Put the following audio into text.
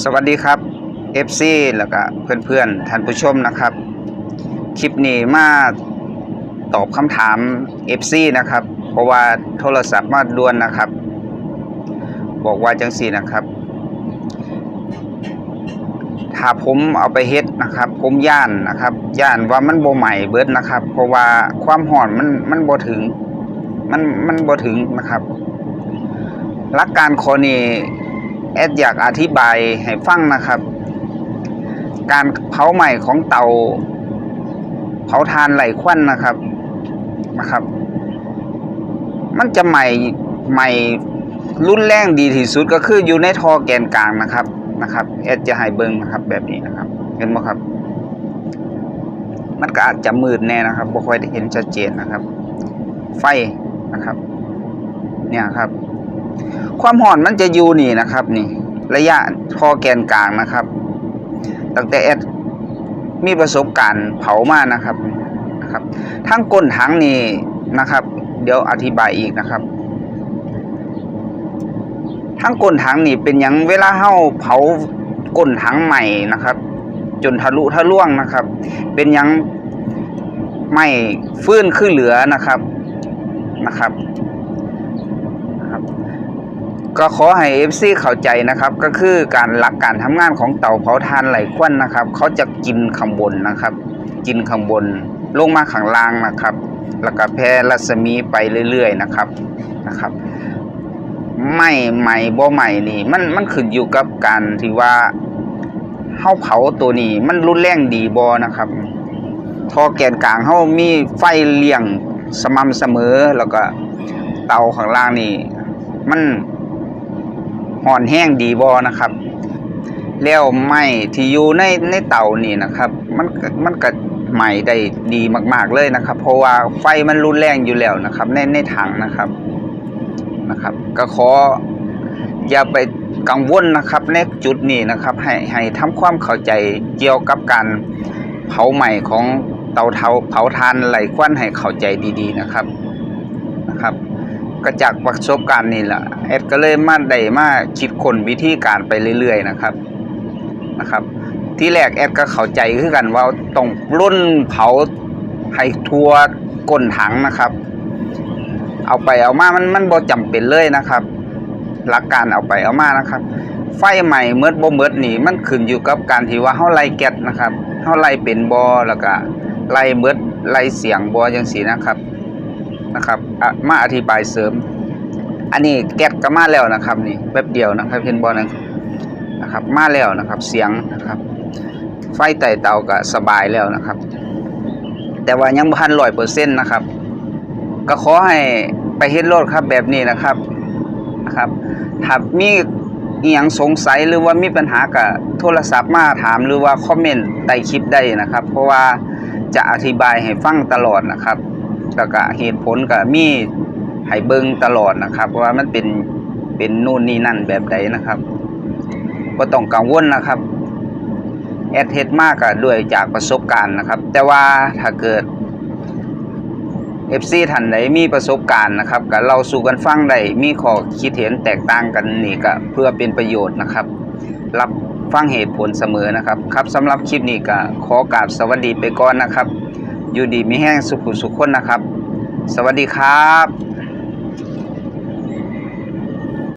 สวัสดีครับ FC แล้วก็เพื่อนๆท่านผู้ชมนะครับ คลิปนี้มาตอบคำถาม FC นะครับ เพราะว่าโทรศัพท์มาด่วนนะครับ บอกว่าจังสี่นะครับ ถ้าผมเอาไปเฮ็ดนะครับ ผมย่านนะครับย่านว่ามันโบใหม่เบิดนะครับ เพราะว่าความร้อนมันมันโบถึงมันมันโบถึงนะครับหลักการข้อนี้ แอดอยากอธิบายให้ฟังนะครับ การเผาไหม้ของเตา เผาทานไหลควันนะครับนะครับ มันจะใหม่ใหม่รุ่นแรงดีที่สุดก็คืออยู่ในท่อแกนกลางนะครับนะครับแอดจะให้เบิ่งนะครับ แบบนี้นะครับ เห็นไหมครับ มันก็อาจจะมืดแน่นะครับบ่ค่อยได้เห็นชัดเจนนะครับ ไฟนะครับ เนี่ยครับ ความร้อนมันจะอยู่นี่นะครับนี่ ระยะท่อแกนกลางนะครับ ตั้งแต่แอดมีประสบการณ์เผามานะครับนะครับทั้งก้นถังนี่นะครับ เดี๋ยวอธิบายอีกนะครับทั้งก้นถังนี่เป็นหยังเวลาเฮาเผาก้นถังใหม่นะครับ จนทะลุทะลวงนะครับ เป็นหยังไม่ฟื้นขึ้นเหลือนะครับนะครับนะครับ ก็ขอให้ FC เข้าใจนะครับก็คือการหลักการทำงานของเต่าเผาถ่านไหลควันนะครับ เขาจะกินข้างบนนะครับ กินข้างบนลงมาข้างล่างนะครับ แล้วก็แผ่รัศมีไปเรื่อยๆนะครับนะครับไม่ไหม่บ่ไหม่นี่มันมันขึ้นอยู่กับการที่ว่าเฮาเผาตัวนี้มันรุนแรงดีบ่นะครับท่อแกนกลางเฮามีไฟเลี้ยงสม่ำเสมอแล้วก็เตาข้างล่างนี่มัน ห่อนแห้งดีบ่นะครับ แล้วไหม้ที่อยู่ในในเตานี่นะครับ มันมันก็ไหม้ได้ดีมาก ๆเลยนะครับ เพราะว่าไฟมันรุนแรงอยู่แล้วนะครับ ในในถังนะครับนะครับ ก็ขออย่าไปกังวลนะครับในจุดนี้นะครับ ให้ให้ทำความเข้าใจเกี่ยวกับการเผาไหม้ของเตาเผาเผาทานไหลควันให้เข้าใจดีๆนะครับนะครับ ก็จากประสบการณ์นี่แหละแอดก็เลยมาได้มาคิดคนวิธีการไปเรื่อย ๆ นะครับนะครับ ที่แรกแอดก็เข้าใจคือกันว่าต้องรุ่นเผาให้ทัวก้นถังนะครับ เอาไปเอามามันมันบ่จำเป็นเลยนะครับ หลักการเอาไปเอามานะครับ ไฟใหม่เมิดบ่เมิดนี่มันขึ้นอยู่กับการที่ว่าเฮาไล่แก๊สนะครับเฮาไล่เป็นบ่แล้วก็ไล่เมิดไล่เสียงบ่จังซี่นะครับ นะครับมาอธิบายเสริม อันนี้แก๊สก็มาแล้วนะครับนี่แป๊บเดียวนะครับเห็นบอลนะครับมาแล้วนะครับเสียงนะครับ ไฟไต่เตาก็สบายแล้วนะครับ แต่ว่ายังพันร้อยเปอร์เซ็นต์นะครับ ก็ขอให้ไปเฮ็ดโลดครับแบบนี้นะครับนะครับถ้ามีอีหยังสงสัยหรือว่ามีปัญหาก็โทรศัพท์มาถามหรือว่าคอมเมนต์ใต้คลิปได้นะครับ เพราะว่าจะอธิบายให้ฟังตลอดนะครับ แล้วก็เหตุผลก็มีให้เบิ่งตลอดนะครับ ว่ามันเป็นเป็นนู่นนี่นั่นแบบใดนะครับก็ต้องกังวลนะครับแอดเฮ็ดมากก็ด้วยจากประสบการณ์นะครับ แต่ว่าถ้าเกิด FC ท่านใดมีประสบการณ์นะครับก็เราสู่กันฟังได้มีข้อคิดเห็นแตกต่างกันนี่ก็เพื่อเป็นประโยชน์นะครับ รับฟังเหตุผลเสมอนะครับ ครับสำหรับคลิปนี้ก็ขอกราบสวัสดีไปก่อนนะครับ อยู่ดีมีแห้งสุขุสุขคนนะครับ สวัสดีครับ